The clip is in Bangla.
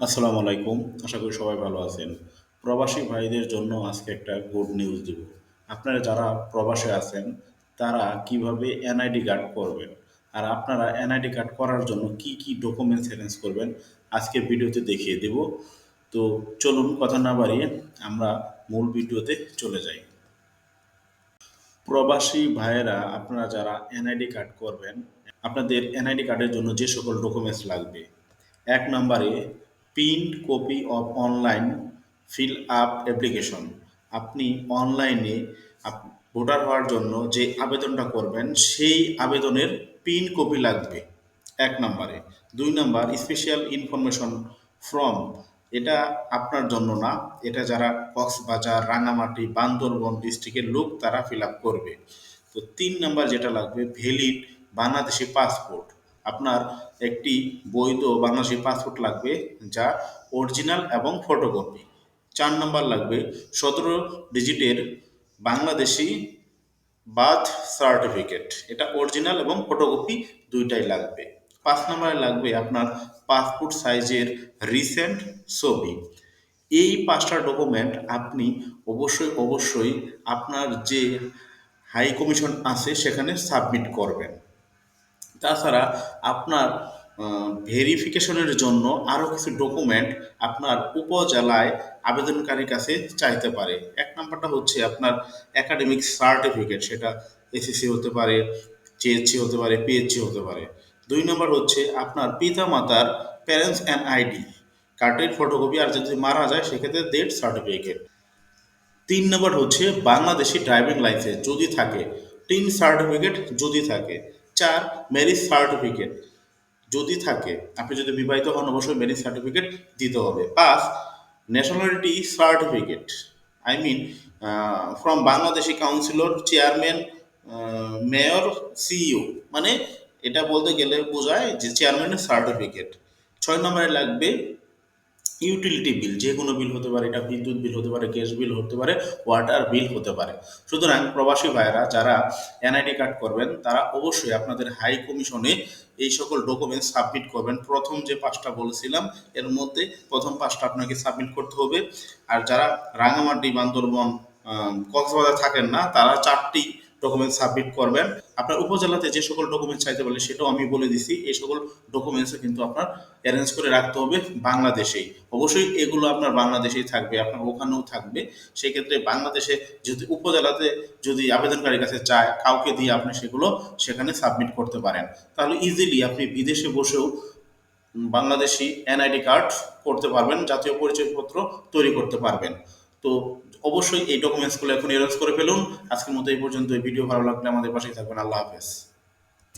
আসসালামু আলাইকুম। আশা করি সবাই ভালো আছেন। প্রবাসী ভাইদের জন্য আজকে একটা গুড নিউজ দেব। আপনারা যারা প্রবাসে আছেন, তারা কীভাবে এনআইডি কার্ড করবেন? আর আপনারা এনআইডি কার্ড করার জন্য কি কি ডকুমেন্টস অ্যারেঞ্জ করবেন? আজকে ভিডিওতে দেখিয়ে দেব। তো চলুন কথা না বাড়িয়ে আমরা মূল ভিডিওতে চলে যাই। প্রবাসী ভাইয়েরা, আপনারা যারা এনআইডি কার্ড করবেন, আপনাদের এনআইডি কার্ডের জন্য যে সকল ডকুমেন্টস লাগবে, এক নম্বরে print copy of online fill up application আপনি অনলাইনে ভোটার হওয়ার জন্য যে আবেদনটা করবেন, সেই আবেদনের প্রিন্ট কপি লাগবে এক নম্বরে। দুই নম্বর স্পেশাল ইনফরমেশন ফ্রম এটা আপনার জন্য না, এটা যারা কক্সবাজার রাঙামাটি বান্দরবন ডিস্ট্রিক্টের লোক তারা ফিল আপ করবে। তো তিন নাম্বার যেটা লাগবে ভ্যালিড বাংলাদেশি পাসপোর্ট আপনার একটি বৈধ বাংলাদেশি পাসপোর্ট লাগবে যা অরিজিনাল এবং ফটোকপি চার নম্বর লাগবে, সতেরো ডিজিটের বাংলাদেশি বার্থ সার্টিফিকেট এটা অরিজিনাল এবং ফটোকপি দুইটাই লাগবে। পাঁচ নম্বরে লাগবে আপনার পাসপোর্ট সাইজের রিসেন্ট ছবি। এই পাঁচটা ডকুমেন্ট আপনি অবশ্যই অবশ্যই আপনার যে হাই কমিশন আছে সেখানে সাবমিট করবেন। তাছাড়া আপনার ভেরিফিকেশনের জন্য আরও কিছু ডকুমেন্ট আপনার উপজেলায় আবেদনকারীর কাছে চাইতে পারে। এক নাম্বারটা হচ্ছে আপনার একাডেমিক সার্টিফিকেট সেটা এসএসসি হতে পারে জিএসসি হতে পারে পিএইচসি হতে পারে। দুই নম্বর হচ্ছে আপনার পিতা মাতার প্যারেন্টস অ্যান্ড আইডি কার্ডের ফটোকপি আর যদি মারা যায়, সেক্ষেত্রে ডেথ সার্টিফিকেট তিন নম্বর হচ্ছে বাংলাদেশি ড্রাইভিং লাইসেন্স যদি থাকে টিন সার্টিফিকেট যদি থাকে। চার ম্যারিজ সার্টিফিকেট যদি থাকে, আপনি যদি বিবাহিত হন, অবশ্যই ম্যারিজ সার্টিফিকেট দিতে হবে। পাঁচ nationality certificate I mean from Bangladeshi councillor chairman mayor CEO মানে এটা বলতে গেলে বোঝায় যে চেয়ারম্যানের সার্টিফিকেট ছয় নম্বরে লাগবে ইউটিলিটি বিল যে কোনো বিল হতে পারে, এটা বিদ্যুৎ বিল হতে পারে গ্যাস বিল হতে পারে ওয়াটার বিল হতে পারে। সুতরাং প্রবাসী ভাইয়েরা, যারা এনআইডি কার্ড করবেন, তারা অবশ্যই আপনাদের হাই কমিশনে এই সকল ডকুমেন্ট সাবমিট করবেন। প্রথম যে পাঁচটা বলেছিলাম, এর মধ্যে প্রথম পাঁচটা আপনাকে সাবমিট করতে হবে। আর যারা রাঙামাটি বান্দরবন কক্সবাজার থাকেন না, তারা চারটি ডকুমেন্ট সাবমিট করবেন। আপনার উপজেলাতে যে সকল ডকুমেন্ট চাইতে বলে সেটাও আমি বলে দিছি। এই সকল ডকুমেন্টসও কিন্তু আপনার অ্যারেঞ্জ করে রাখতে হবে বাংলাদেশেই। অবশ্যই এগুলো আপনার বাংলাদেশেই থাকবে, আপনার ওখানেও থাকবে। সেক্ষেত্রে বাংলাদেশে যদি উপজেলাতে যদি আবেদনকারীর কাছে চায়, কাউকে দিয়ে আপনি সেগুলো সেখানে সাবমিট করতে পারেন। তাহলে ইজিলি আপনি বিদেশে বসেও বাংলাদেশি এনআইডি কার্ড করতে পারবেন, জাতীয় পরিচয়পত্র তৈরি করতে পারবেন। তো অবশ্যই এই ডকুমেন্টসগুলো এখন এরেঞ্জ করে ফেলুন। আজকের মতো এই পর্যন্ত। এই ভিডিও ভালো লাগলে আমাদের পাশেই থাকবেন। আল্লাহ হাফেজ।